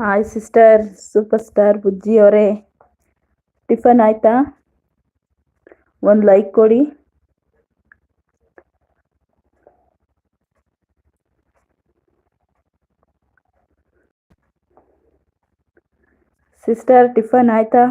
Hi sister super star Bujji ಅವರೇ. Tiffin ಆಯ್ತಾ? ಒಂದು ಲೈಕ್ ಕೊಡಿ. ಸಿಸ್ಟರ್ ಟಿಫನ್ ಆಯ್ತಾ?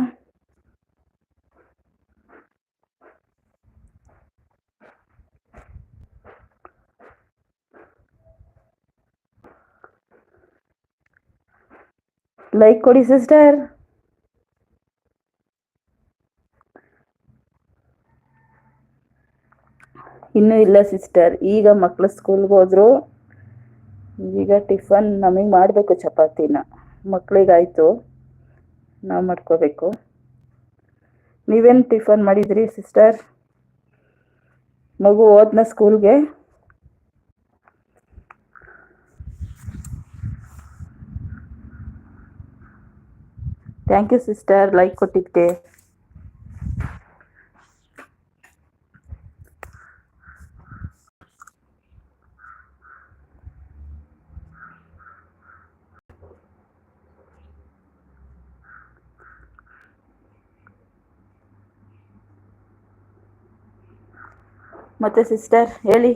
ಲೈಕ್ ಕೊಡಿ ಸಿಸ್ಟರ್ ಇನ್ನೂ ಇಲ್ಲ ಸಿಸ್ಟರ್ ಈಗ ಮಕ್ಕಳು ಸ್ಕೂಲ್ಗೆ ಹೋದ್ರು. ಈಗ ಟಿಫನ್ ನಮಗೆ ಮಾಡಬೇಕು ಚಪಾತಿನ. ಮಕ್ಕಳಿಗಾಯ್ತು ನಾವು ಮಾಡ್ಕೋಬೇಕು. ನೀವೇನು ಟಿಫನ್ ಮಾಡಿದ್ರಿ ಸಿಸ್ಟರ್ ಮಗು ಹೋದ್ನ ಸ್ಕೂಲ್ಗೆ ಥ್ಯಾಂಕ್ ಯು ಸಿಸ್ಟರ್ ಲೈಕ್ ಕೊಟ್ಟಿದ್ದಕ್ಕೆ ಮತ್ತೆ ಸಿಸ್ಟರ್ ಹೇಳಿ.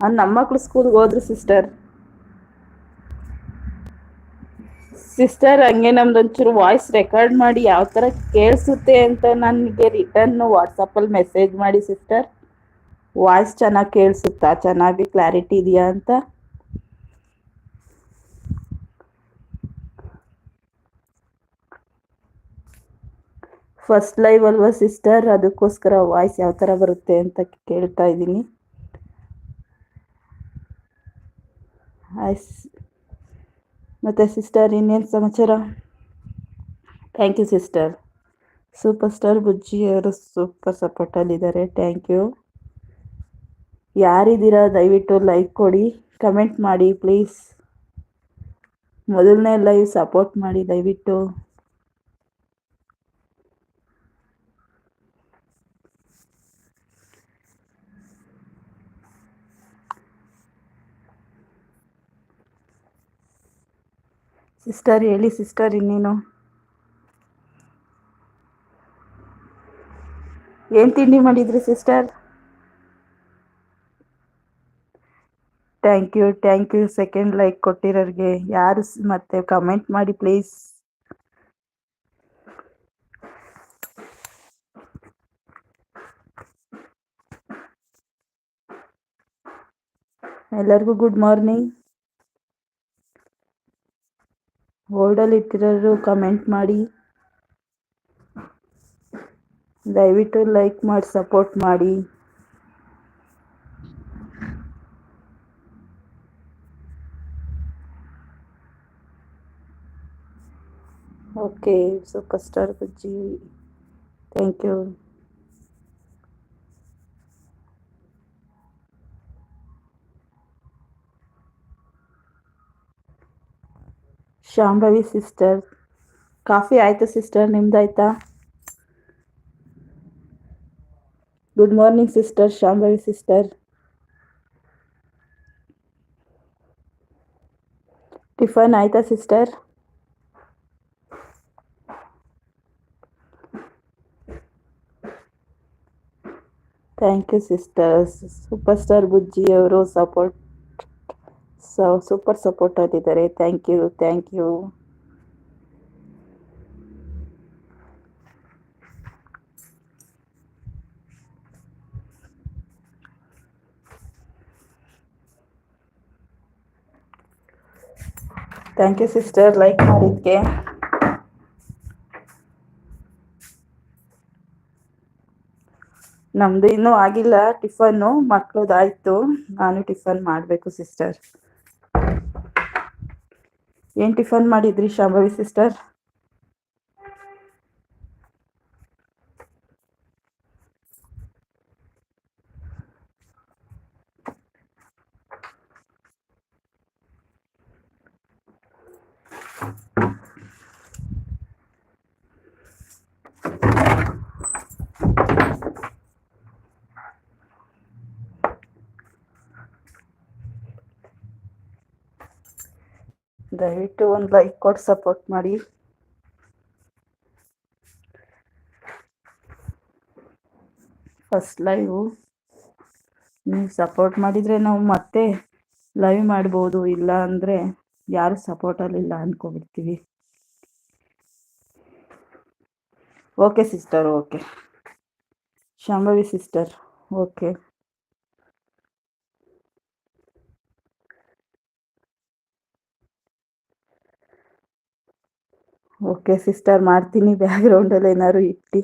ನಮ್ಮ ಮಕ್ಕಳು ಸ್ಕೂಲ್ಗೆ ಹೋದ್ರು ಸಿಸ್ಟರ್ ಸಿಸ್ಟರ್ ಹಂಗೆ ನಮ್ದೊಂಚೂರು ವಾಯ್ಸ್ ರೆಕಾರ್ಡ್ ಮಾಡಿ ಯಾವ ಥರ ಕೇಳಿಸುತ್ತೆ ಅಂತ ನನಗೆ ರಿಟರ್ನ್ ವಾಟ್ಸಪ್ಪಲ್ಲಿ ಮೆಸೇಜ್ ಮಾಡಿ ಸಿಸ್ಟರ್ ವಾಯ್ಸ್ ಚೆನ್ನಾಗಿ ಕೇಳಿಸುತ್ತಾ? ಚೆನ್ನಾಗಿ ಕ್ಲಾರಿಟಿ ಇದೆಯಾ ಅಂತ? ಫಸ್ಟ್ ಲೈವ್ ಅಲ್ವಾ ಸಿಸ್ಟರ್ ಅದಕ್ಕೋಸ್ಕರ ವಾಯ್ಸ್ ಯಾವ ಥರ ಬರುತ್ತೆ ಅಂತ ಕೇಳ್ತಾ ಇದ್ದೀನಿ. ಆಯ್ಸ್ ಮತ್ತು ಸಿಸ್ಟರ್ ಇನ್ನೇನು ಸಮಾಚಾರ? Thank you sister super star ಬುಜ್ಜಿಯವರು super ಸಪೋರ್ಟಲ್ಲಿದ್ದಾರೆ ಥ್ಯಾಂಕ್ ಯು ಯಾರಿದ್ದೀರಾ, ದಯವಿಟ್ಟು ಲೈಕ್ ಕೊಡಿ ಕಮೆಂಟ್ ಮಾಡಿ ಪ್ಲೀಸ್ ಮೊದಲನೇ ಲೈವ್ ಸಪೋರ್ಟ್ ಮಾಡಿ, ದಯವಿಟ್ಟು. ಸಿಸ್ಟರ್ ಹೇಳಿ ಸಿಸ್ಟರ್ ಇನ್ನೇನು? ಏನು ತಿಂಡಿ ಮಾಡಿದ್ರಿ sister thank you thank you second like ಕೊಟ್ಟಿರೋರಿಗೆ. ಯಾರು ಮತ್ತೆ ಕಮೆಂಟ್ ಮಾಡಿ ಪ್ಲೀಸ್ ಎಲ್ಲರಿಗೂ ಗುಡ್ ಮಾರ್ನಿಂಗ್ ಹೋಲ್ಡಲ್ಲಿ ಇಟ್ಟಿರೋರು ಕಮೆಂಟ್ ಮಾಡಿ. ದಯವಿಟ್ಟು ಲೈಕ್ ಮಾಡಿ ಸಪೋರ್ಟ್ ಮಾಡಿ. Okay super star Bujji thank you Shambhavi sister coffee ಆಯ್ತು sister ನಿಮ್ದಾಯ್ತಾ good morning sister Shambhavi sister tiffin ಆಯ್ತಾ sister thank you sisters super star Bujji ಅವರು ಸಪೋರ್ಟ್ ಸೂಪರ್ ಸಪೋರ್ಟ್ ಆಗಿದ್ದಾರೆ. Thank you thank you thank you sister like ಮಾಡಿದ್ಕೆ ನಮ್ದು ಇನ್ನೂ ಆಗಿಲ್ಲ ಟಿಫನ್ನು ಮಕ್ಕಳದಾಯ್ತು ನಾನು tiffin ಮಾಡಬೇಕು sister ಏನು ಟಿಫನ್ ಮಾಡಿದ್ರಿ ಶಾಂಭವಿ ಸಿಸ್ಟರ್ ದಯವಿಟ್ಟು ಒಂದು ಲೈಕ್ ಕೊಟ್ಟು ಸಪೋರ್ಟ್ ಮಾಡಿ. ಫಸ್ಟ್ ಲೈವು ನೀವು ಸಪೋರ್ಟ್ ಮಾಡಿದರೆ ನಾವು ಮತ್ತೆ ಲೈವ್ ಮಾಡ್ಬೋದು, ಇಲ್ಲ ಅಂದರೆ ಯಾರು ಸಪೋರ್ಟಲ್ಲಿಲ್ಲ ಅಂದ್ಕೊಬಿಡ್ತೀವಿ okay sister okay Shambhavi sister okay okay, sister ಮಾಡ್ತೀನಿ ಬ್ಯಾಕ್ಗ್ರೌಂಡಲ್ಲಿ ಏನಾದ್ರು ಇಟ್ಟು.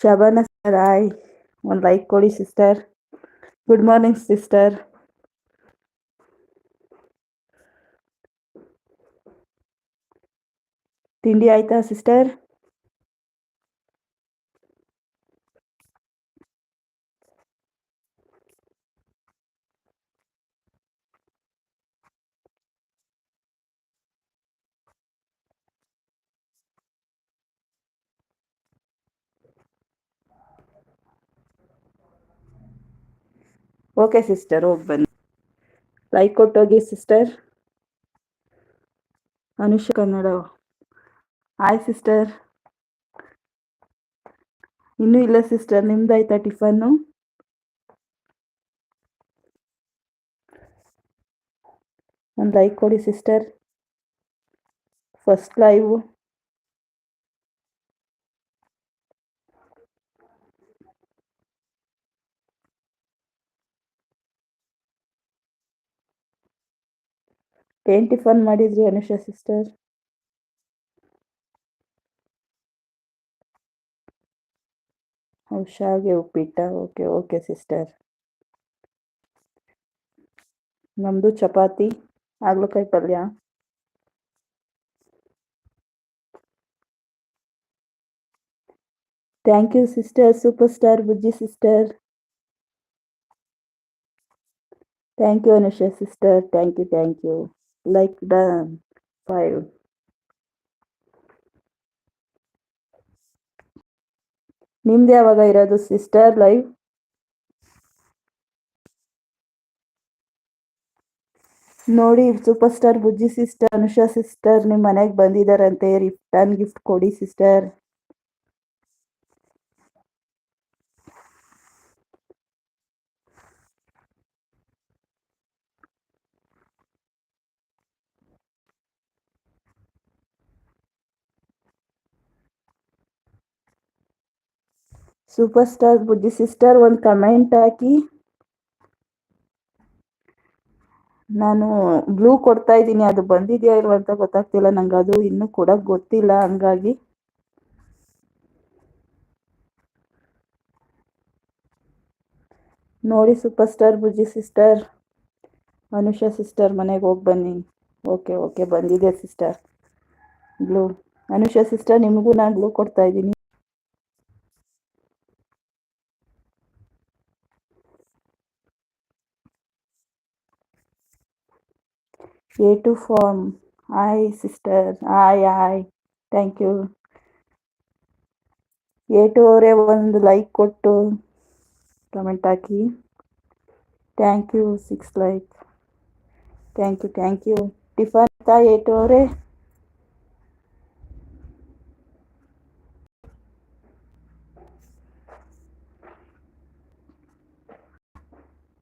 ಶಬಾನ ಸರ್ ಆಯ್ ಒಂದು ಲೈಕ್ ಕೊಡಿ ಸಿಸ್ಟರ್. Good morning sister. ತಿಂಡಿ ಆಯ್ತಾ ಸಿಸ್ಟರ್? ಓಕೆ ಸಿಸ್ಟರ್, ಹೋಗಿ ಬನ್ನಿ. Like ಕೊಟ್ಟೋಗಿ sister. Anusha Kannada. Hi sister ಇನ್ನೂ ಇಲ್ಲ ಸಿಸ್ಟರ್ ನಿಮ್ದಾಯ್ತಾ ಟಿಫನ್ನು? ಒಂದು ಲೈಕ್ ಕೊಡಿ ಸಿಸ್ಟರ್ ಫಸ್ಟ್ ಲೈವ್ ಏನ್ ಟಿಫನ್ ಮಾಡಿದ್ರಿ ಅನುಷಾ ಸಿಸ್ಟರ್ ಹುಷಾಗೆ ಉಪ್ಪಿಟ್ಟ ಓಕೆ ಓಕೆ ಸಿಸ್ಟರ್ ನಮ್ಮದು ಚಪಾತಿ ಹಾಗಲಕಾಯಿ ಪಲ್ಯ thank you sister super star Bujji sister thank you Anusha sister thank you thank you like the file. ನಿಮ್ದು ಯಾವಾಗ ಇರೋದು ಸಿಸ್ಟರ್ ಲೈವ್ ನೋಡಿ super star Bujji sister Anusha sister ನಿಮ್ಮ ಮನೆಗೆ ಬಂದಿದ್ದಾರಂತೆ ರಿಟರ್ನ್ ಗಿಫ್ಟ್ ಕೊಡಿ sister super star Bujji sister ಒಂದು comment ಹಾಕಿ. ನಾನು ಬ್ಲೂ ಕೊಡ್ತಾ ಇದ್ದೀನಿ, ಅದು ಬಂದಿದೆಯಾ ಇಲ್ವಾ ಅಂತ ಗೊತ್ತಾಗ್ತಿಲ್ಲ, ನಂಗೆ ಅದು ಇನ್ನೂ ಕೂಡ ಗೊತ್ತಿಲ್ಲ, ಹಂಗಾಗಿ. ನೋಡಿ super star Bujji sister Anusha sister ಮನೆಗೆ ಹೋಗಿ ಬನ್ನಿ. ಓಕೆ ಓಕೆ ಬಂದಿದೆ ಸಿಸ್ಟರ್ ಬ್ಲೂ ಅನುಷಾ ಸಿಸ್ಟರ್ ನಿಮಗೂ ನಾನು ಬ್ಲೂ ಕೊಡ್ತಾ ಇದ್ದೀನಿ. A two farm hi sister hi hi thank you A two ಅವರೇ ಒಂದು ಲೈಕ್ ಕೊಟ್ಟು comment hockey. Thank you six like thank you thank you tiffin A two ಅವರೇ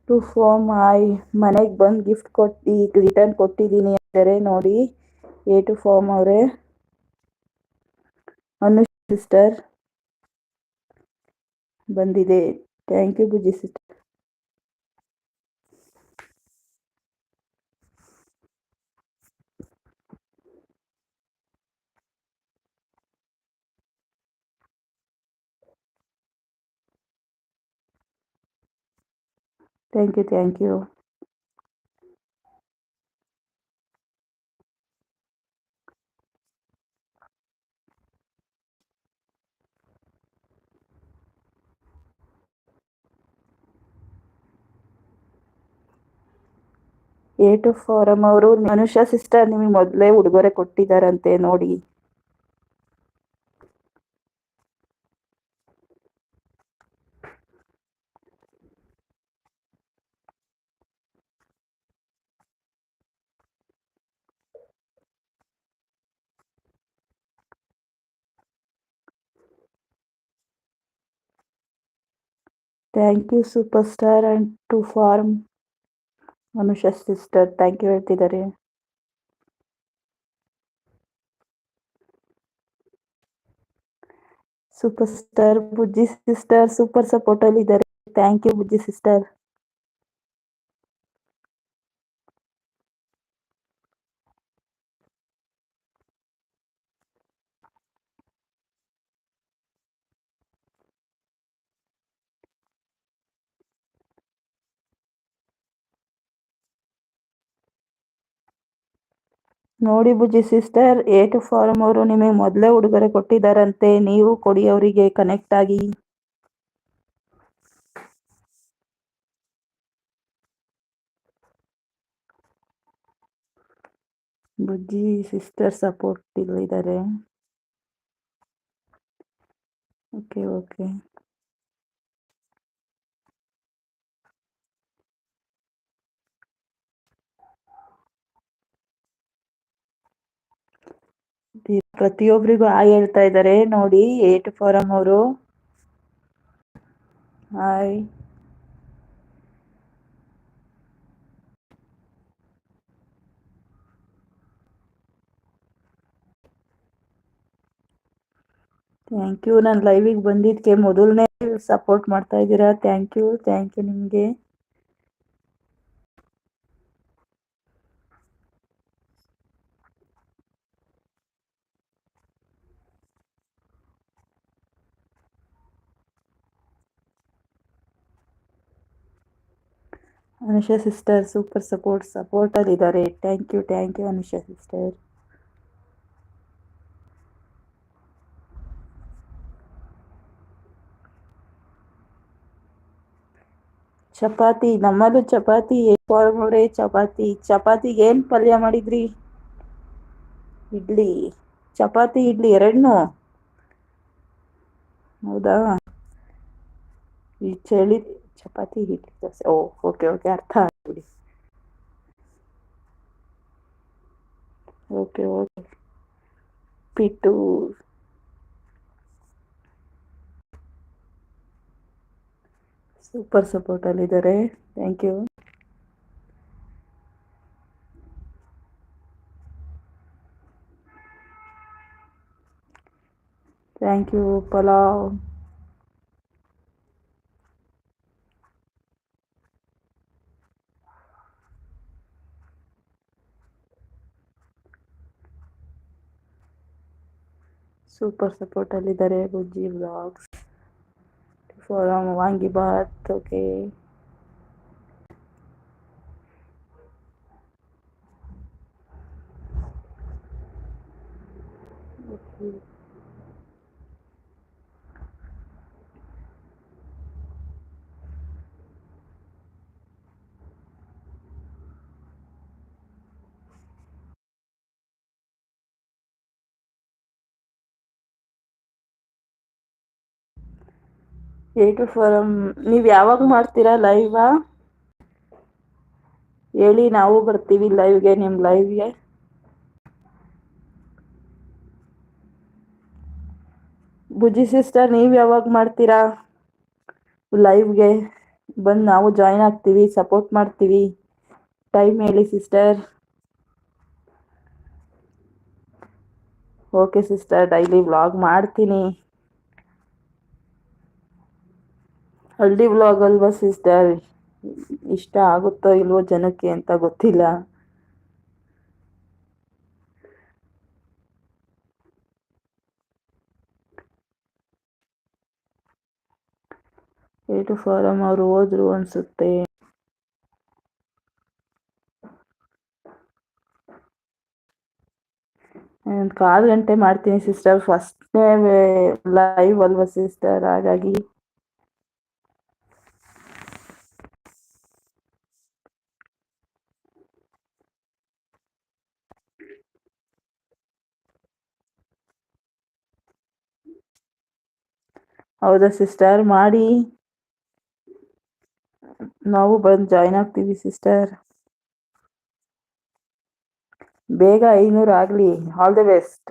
two farm ಆಯ್ ಮನೆಗೆ ಬಂದು ಗಿಫ್ಟ್ ಕೊಟ್ಟು ರಿಟರ್ನ್ ಕೊಟ್ಟಿದ್ದೀನಿ ಅಂದರೆ ನೋಡಿ ಎ ಟು ಫಾರ್ಮ್ ಅವರೇ. ಅನು ಸಿಸ್ಟರ್ ಬಂದಿದೆ. Thank you Bujji sister thank you thank you two farm ಅವರು ಮನುಷ್ಯ ಸಿಸ್ಟರ್ ನಿಮಗೆ ಮೊದಲೇ ಉಡುಗೊರೆ ಕೊಟ್ಟಿದ್ದಾರಂತೆ ನೋಡಿ. Thank you super star and two farm Anusha sister thank you ಹೇಳ್ತಿದ್ದಾರೆ super star Bujji sister super support ಅಲ್ಲಿ ಇದ್ದಾರೆ ಥ್ಯಾಂಕ್ ಯು ಬುಜ್ಜಿ ಸಿಸ್ಟರ್ ನೋಡಿ Bujji sister A two farm ಅವರು ನಿಮಗೆ ಮೊದಲೇ ಉಡುಗೊರೆ ಕೊಟ್ಟಿದ್ದಾರಂತೆ. ನೀವು ಕೊಡಿ, ಅವರಿಗೆ ಕನೆಕ್ಟ್ ಆಗಿ. ಬುಜ್ಜಿ ಸಿಸ್ಟರ್ ಸಪೋರ್ಟ್ ಇಲ್ಲಿದ್ದಾರೆ. ಓಕೆ ಓಕೆ ಪ್ರತಿಯೊಬ್ಬರಿಗೂ ಹಾಯ್ ಹೇಳ್ತಾ ಇದ್ದಾರೆ ನೋಡಿ, ಏಟ್ ಫೋರಂ ಅವರು. ಹಾಯ್. ಥ್ಯಾಂಕ್ ಯು ನಾನು ಲೈವಿಗೆ ಬಂದಿದ್ದಕ್ಕೆ ಮೊದಲನೇ ಸಪೋರ್ಟ್ ಮಾಡ್ತಾ ಇದ್ದೀರಾ? ಥ್ಯಾಂಕ್ ಯು ಥ್ಯಾಂಕ್ ಯು ನಿಮಗೆ. ಅನುಷಾ ಸಿಸ್ಟರ್ ಸೂಪರ್ ಸಪೋರ್ಟ್ ಸಪೋರ್ಟಲ್ಲಿ ಇದ್ದಾರೆ thank you thank you Anusha sister chapati, ನಮ್ಮಲ್ಲೂ ಚಪಾತಿ ಹೊರಗಡೆ ಚಪಾತಿ. ಚಪಾತಿಗೆ ಏನು ಪಲ್ಯ ಮಾಡಿದ್ರಿ? ಇಡ್ಲಿ. ಚಪಾತಿ, ಇಡ್ಲಿ ಎರಡನ್ನೂ ಹೌದಾ? ಈ ಚಳಿ ಚಪಾತಿ ಇಡ್ಲಿ ದೋಸೆ ಓ ಓಕೆ ಓಕೆ ಅರ್ಥ ಆಗ್ಬಿಡಿ ಓಕೆ ಓಕೆ ಪಿಟ್ಟು ಸೂಪರ್ ಸಪೋರ್ಟಲ್ಲಿದ್ದಾರೆ thank you thank you pulao super ಸಪೋರ್ಟಲ್ಲಿದ್ದಾರೆ ಬುಜ್ಜಿ ವ್ಲಾಗ್ಸ್ ಫಾರಂ ವಾಂಗಿಬಾತ್ ಓಕೆ ಎ ಟು ನೀವು ಯಾವಾಗ ಮಾಡ್ತೀರಾ ಲೈವಾ ಹೇಳಿ, ನಾವು ಬರ್ತೀವಿ ಲೈವ್ಗೆ ನಿಮ್ಮ ಲೈವ್ಗೆ ಬುಜ್ಜಿ ಸಿಸ್ಟರ್ ನೀವು ಯಾವಾಗ ಮಾಡ್ತೀರಾ? ಲೈವ್ಗೆ ಬಂದು ನಾವು ಜಾಯ್ನ್ ಆಗ್ತೀವಿ ಸಪೋರ್ಟ್ ಮಾಡ್ತೀವಿ. ಟೈಮ್ ಹೇಳಿ sister okay sister daily vlog ಮಾಡ್ತೀನಿ. ಹಳ್ಳಿ ವ್ಲಾಗ್ ಅಲ್ವಾ ಸಿಸ್ಟರ್ ಇಷ್ಟ ಆಗುತ್ತೋ ಇಲ್ವೋ ಜನಕ್ಕೆ ಅಂತ ಗೊತ್ತಿಲ್ಲ. ಏಟು ಫಾರಂ ಅವರು ಹೋದ್ರು ಅನ್ಸುತ್ತೆ. ಕಾಲು ಗಂಟೆ ಮಾಡ್ತೀನಿ ಸಿಸ್ಟರ್ ಫಸ್ಟ್ನೇ ಲೈವ್ ಅಲ್ವಾ ಸಿಸ್ಟರ್ ಹಾಗಾಗಿ ಹೌದಾ ಸಿಸ್ಟರ್ ಮಾಡಿ. ನಾವು ಬಂದು ಜಾಯ್ನ್ ಆಗ್ತೀವಿ ಸಿಸ್ಟರ್ ಬೇಗ ಐನೂರು ಆಗಲಿ. ಆಲ್ ದ ಬೆಸ್ಟ್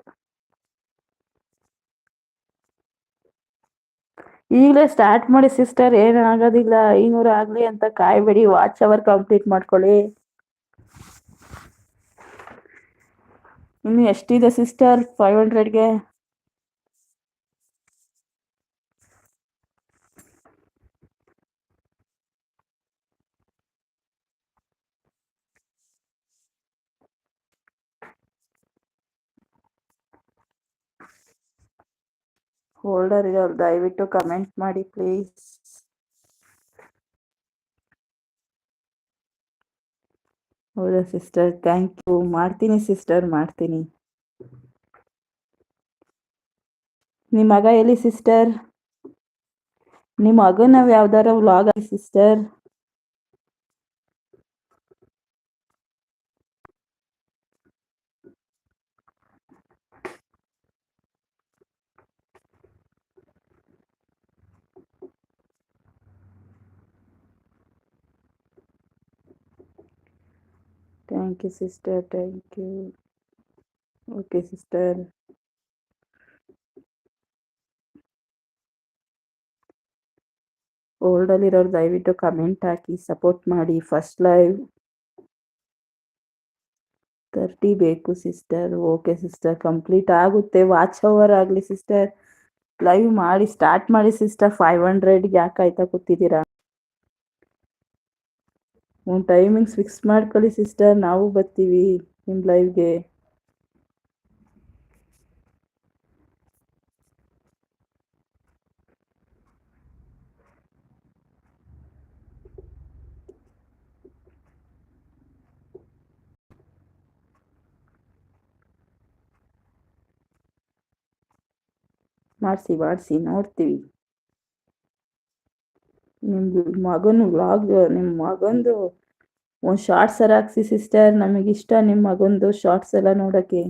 ಈಗಲೇ ಸ್ಟಾರ್ಟ್ ಮಾಡಿ ಸಿಸ್ಟರ್ ಏನಾಗೋದಿಲ್ಲ ಐನೂರು ಆಗಲಿ ಅಂತ ಕಾಯಬೇಡಿ. ವಾಚ್ ಅವರ್ ಕಂಪ್ಲೀಟ್ ಮಾಡ್ಕೊಳ್ಳಿ. ಇನ್ನು ಎಷ್ಟಿದೆ ಸಿಸ್ಟರ್ ಫೈವ್ ಹಂಡ್ರೆಡ್ಗೆ ಹೋಲ್ಡರ್ ಇರೋರು ದಯವಿಟ್ಟು ಕಮೆಂಟ್ ಮಾಡಿ ಪ್ಲೀಸ್ ಹೌದಾ ಸಿಸ್ಟರ್ ಥ್ಯಾಂಕ್ ಯು ಮಾಡ್ತೀನಿ ಸಿಸ್ಟರ್ ಮಾಡ್ತೀನಿ. ನಿಮ್ಮ ಮಗ ಎಲ್ಲಿ ಸಿಸ್ಟರ್ ನಿಮ್ಮ ಮಗನ ಯಾವ್ದಾರ vlog sister thank you sister thank you okay sister ಓಲ್ಡಲ್ಲಿರೋರು ದಯವಿಟ್ಟು ಕಮೆಂಟ್ ಹಾಕಿ ಸಪೋರ್ಟ್ ಮಾಡಿ ಫಸ್ಟ್ ಲೈವ್ ತರ್ಟಿ ಬೇಕು ಸಿಸ್ಟರ್ ಓಕೆ ಸಿಸ್ಟರ್ ಕಂಪ್ಲೀಟ್ ಆಗುತ್ತೆ. ವಾಚ್ ಅವರ್ ಆಗಲಿ ಸಿಸ್ಟರ್ ಲೈವ್ ಮಾಡಿ ಸ್ಟಾರ್ಟ್ ಮಾಡಿ ಸಿಸ್ಟರ್ ಫೈವ್ ಹಂಡ್ರೆಡ್ಗೆ ಯಾಕೆ ಆಯ್ತಾ ಕೂತಿದ್ದೀರಾ ಒಂದು ಟೈಮಿಂಗ್ಸ್ ಫಿಕ್ಸ್ ಮಾಡ್ಕೊಳ್ಳಿ ಸಿಸ್ಟರ್ ನಾವು ಬರ್ತೀವಿ ನಿಮ್ಮ ಲೈವ್ಗೆ ಮಾಡಿಸಿ ಮಾಡಿಸಿ ನೋಡ್ತೀವಿ. ನಿಮ್ಮದು ಮಗನ ವ್ಲಾಗ್ ನಿಮ್ಮ ಮಗಂದು ಒಂದು ಶಾರ್ಟ್ಸ್ ಎಲ್ಲ ಹಾಕ್ಸಿ ಸಿಸ್ಟರ್ ಇಷ್ಟ ನಿಮ್ಮ ಮಗಂದು ಶಾರ್ಟ್ಸ್ ಎಲ್ಲ ನೋಡಕ್ಕೆ.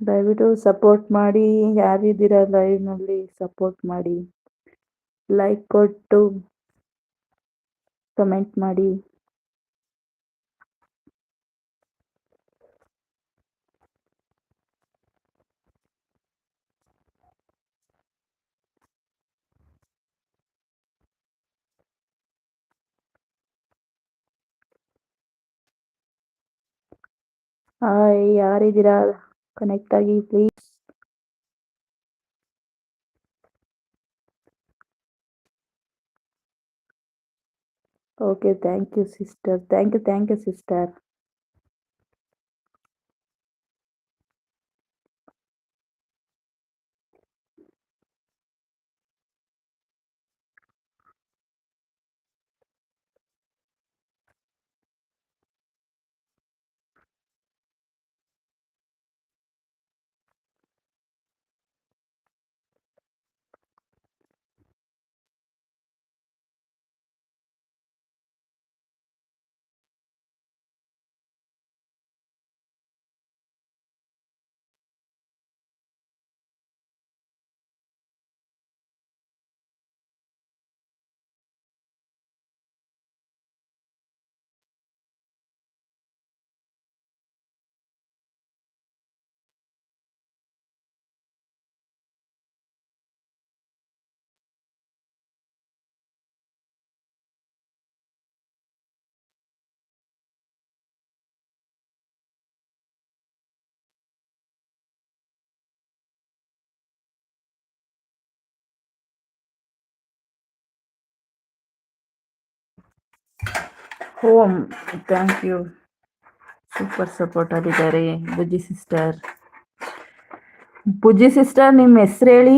ದಯವಿಟ್ಟು ಸಪೋರ್ಟ್ ಮಾಡಿ. ಯಾರಿದ್ದೀರಾ ಲೈವ್ನಲ್ಲಿ ಸಪೋರ್ಟ್ ಮಾಡಿ. ಲೈಕ್ ಕೊಟ್ಟು ಕಮೆಂಟ್ ಮಾಡಿ. ಹಾಯ್ ಯಾರಿದ್ದೀರಾ? ಕನೆಕ್ಟ್ ಆಗಿ please Okay, thank you, sister. Thank you, thank you, sister. ಓಮ್ ಥ್ಯಾಂಕ್ ಯು ಸೂಪರ್ ಸಪೋರ್ಟ್ ಆಗಿದ್ದಾರೆ ಬುಜ್ಜಿ ಸಿಸ್ಟರ್ ಬುಜ್ಜಿ ಸಿಸ್ಟರ್ ನಿಮ್ಮ ಹೆಸರು ಹೇಳಿ?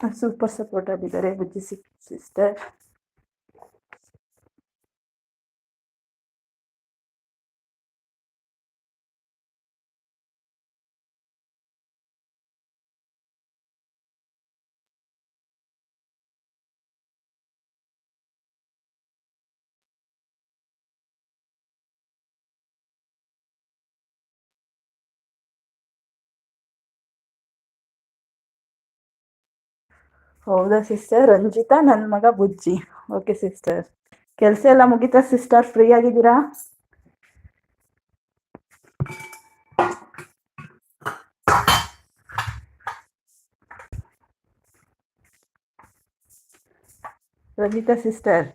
ಸೂಪರ್ ಸಪೋರ್ಟ್ ಆಗಿದ್ದಾರೆ ಬುಜ್ಜಿ ಸಿಸ್ಟರ್ ಹೌದಾ ಸಿಸ್ಟರ್ ರಂಜಿತಾ ನನ್ನ ಮಗ ಬುಜ್ಜಿ. ಓಕೆ ಸಿಸ್ಟರ್ ಕೆಲಸ ಎಲ್ಲ ಮುಗಿತಾ ಸಿಸ್ಟರ್ ಫ್ರೀ ಆಗಿದ್ದೀರಾ? Ranjitha sister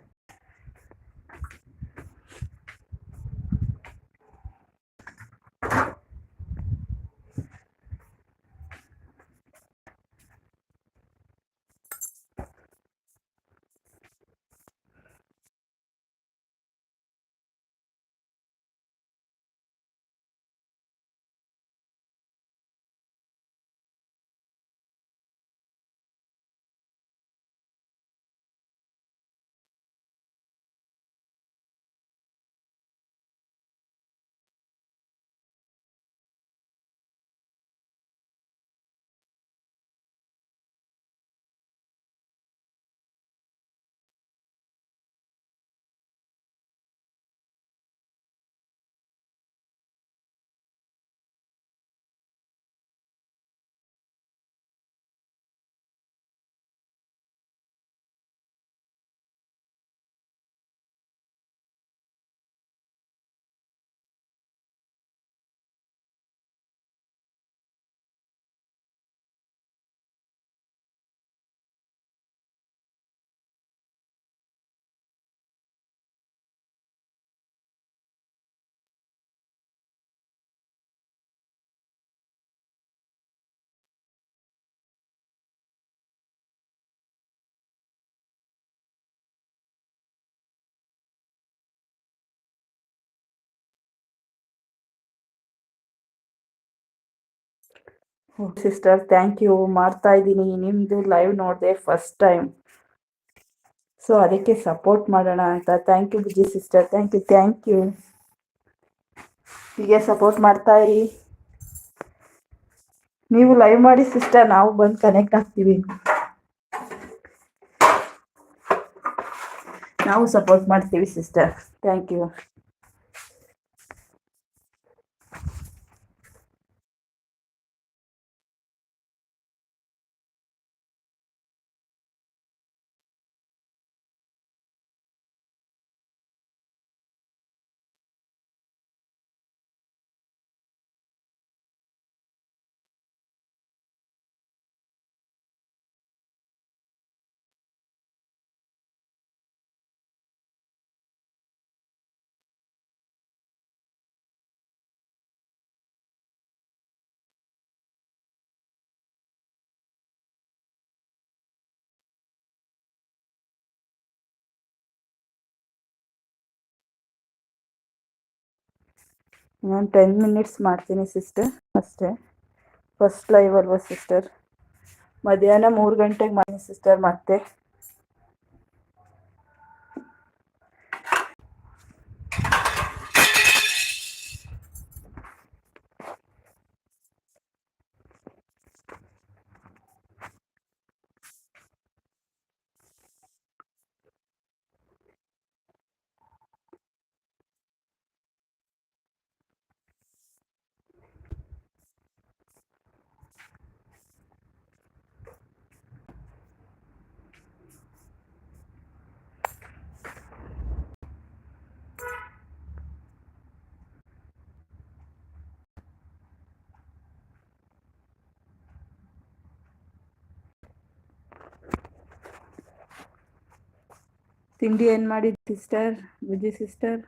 sister thank you ಮಾಡ್ತಾ ಇದ್ದೀನಿ. ನಿಮ್ಮದು ಲೈವ್ ನೋಡಿದೆ ಫಸ್ಟ್ ಟೈಮ್ ಸೊ ಅದಕ್ಕೆ ಸಪೋರ್ಟ್ ಮಾಡೋಣ ಅಂತ. Thank you Bujji sister thank you thank you ಹೀಗೆ ಸಪೋರ್ಟ್ ಮಾಡ್ತಾ ಇರಿ. ನೀವು ಲೈವ್ ಮಾಡಿ ಸಿಸ್ಟರ್ ನಾವು ಬಂದು ಕನೆಕ್ಟ್ ಆಗ್ತೀವಿ. ನಾವು ಸಪೋರ್ಟ್ ಮಾಡ್ತೀವಿ ಸಿಸ್ಟರ್ ಥ್ಯಾಂಕ್ ಯು ನಾನು ಟೆನ್ ಮಿನಿಟ್ಸ್ ಮಾಡ್ತೀನಿ ಸಿಸ್ಟರ್ ಅಷ್ಟೇ. ಫಸ್ಟ್ ಲೈವ್ ಅಲ್ವಾ ಸಿಸ್ಟರ್ ಮಧ್ಯಾಹ್ನ ಮೂರು ಗಂಟೆಗೆ ಮಾಡಿ ಸಿಸ್ಟರ್ ಮತ್ತೆ. ತಿಂಡಿ ಏನು ಮಾಡಿದ್ದು ಸಿಸ್ಟರ್ ಬುಜ್ಜಿ ಸಿಸ್ಟರ್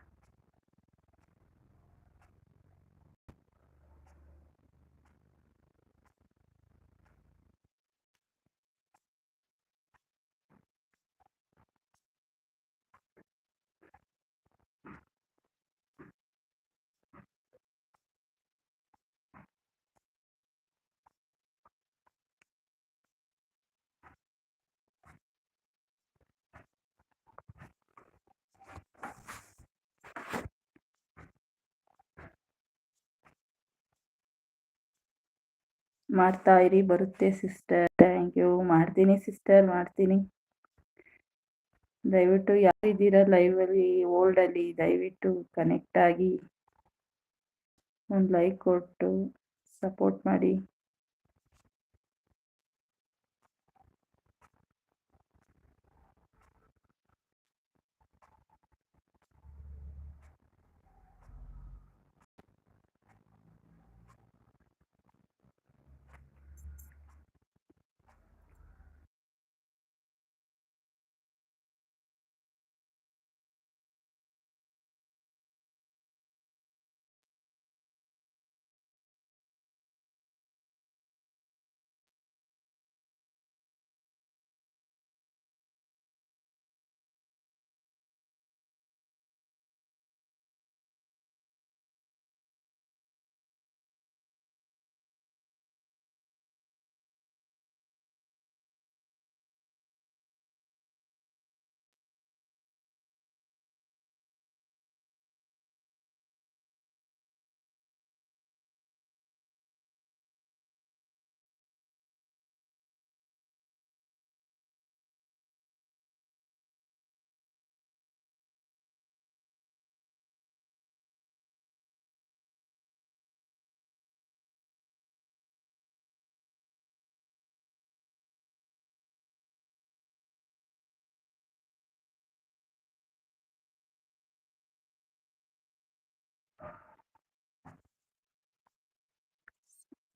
ಮಾಡ್ತಾ ಇರಿ, ಬರುತ್ತೆ ಸಿಸ್ಟರ್. ಥ್ಯಾಂಕ್ ಯು ಮಾಡ್ತೀನಿ ಸಿಸ್ಟರ್, ಮಾಡ್ತೀನಿ. ದಯವಿಟ್ಟು ಯಾರಿದ್ದೀರಾ ಓಲ್ಡ್ ಅಲ್ಲಿ ದಯವಿಟ್ಟು ಕನೆಕ್ಟ್ ಆಗಿ. ಒಂದು ಲೈಕ್ ಕೊಟ್ಟು ಸಪೋರ್ಟ್ ಮಾಡಿ.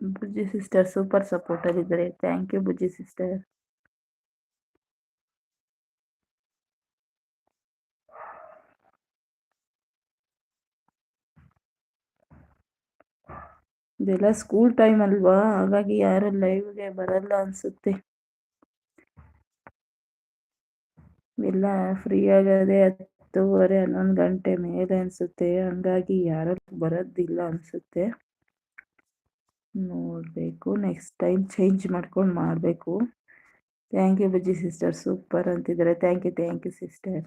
ಬುಜ್ಜಿ ಸಿಸ್ಟರ್ ಸೂಪರ್ ಸಪೋರ್ಟರ್ ಇದ್ದಾರೆ ಥ್ಯಾಂಕ್ ಯು ಬುಜ್ಜಿ ಸಿಸ್ಟರ್ ಇದೆಲ್ಲ ಸ್ಕೂಲ್ ಟೈಮ್ ಅಲ್ವಾ? ಹಾಗಾಗಿ ಯಾರು ಲೈವ್ಗೆ ಬರಲ್ಲ ಅನ್ಸುತ್ತೆ. ಎಲ್ಲ ಫ್ರೀ ಆಗದೆ ಹತ್ತುವರೆ ಹನ್ನೊಂದು ಗಂಟೆ ಮೇಲೆ ಅನ್ಸುತ್ತೆ. ಹಂಗಾಗಿ ಯಾರು ಬರೋದಿಲ್ಲ ಅನ್ಸುತ್ತೆ. ನೋಡಬೇಕು. ನೆಕ್ಸ್ಟ್ ಟೈಮ್ ಚೇಂಜ್ ಮಾಡ್ಕೊಂಡು ಮಾಡಬೇಕು. Thank you Bujji sister super ಅಂತಿದ್ದಾರೆ thank you thank you sister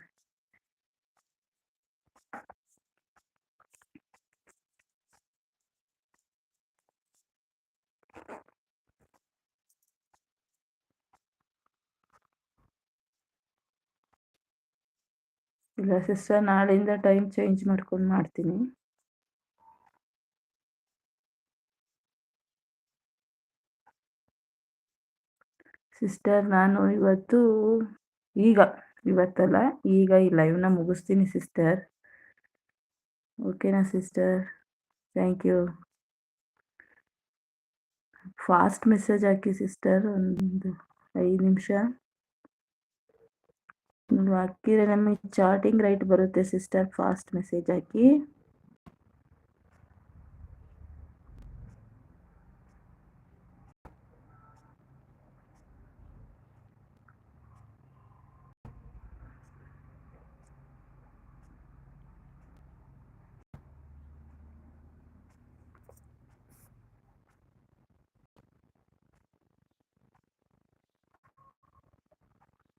ಇಲ್ಲ ಸಿಸ್ಟರ್ ನಾಳೆಯಿಂದ ಟೈಮ್ ಚೇಂಜ್ ಮಾಡ್ಕೊಂಡು ಮಾಡ್ತೀನಿ. ಸಿಸ್ಟರ್ ನಾನು ಇವತ್ತು ಈಗ, ಇವತ್ತಲ್ಲ, ಈಗ ಈ ಲೈವ್ನ ಮುಗಿಸ್ತೀನಿ ಸಿಸ್ಟರ್ ಓಕೆನಾ sister thank you fast message hockey sister ಒಂದು ಐದು ನಿಮಿಷ. ನೀವು ಹಾಕಿದ್ರೆ ನಮಗೆ ಚಾಟಿಂಗ್ ರೈಟ್ ಬರುತ್ತೆ ಸಿಸ್ಟರ್ ಫಾಸ್ಟ್ ಮೆಸೇಜ್ ಹಾಕಿ.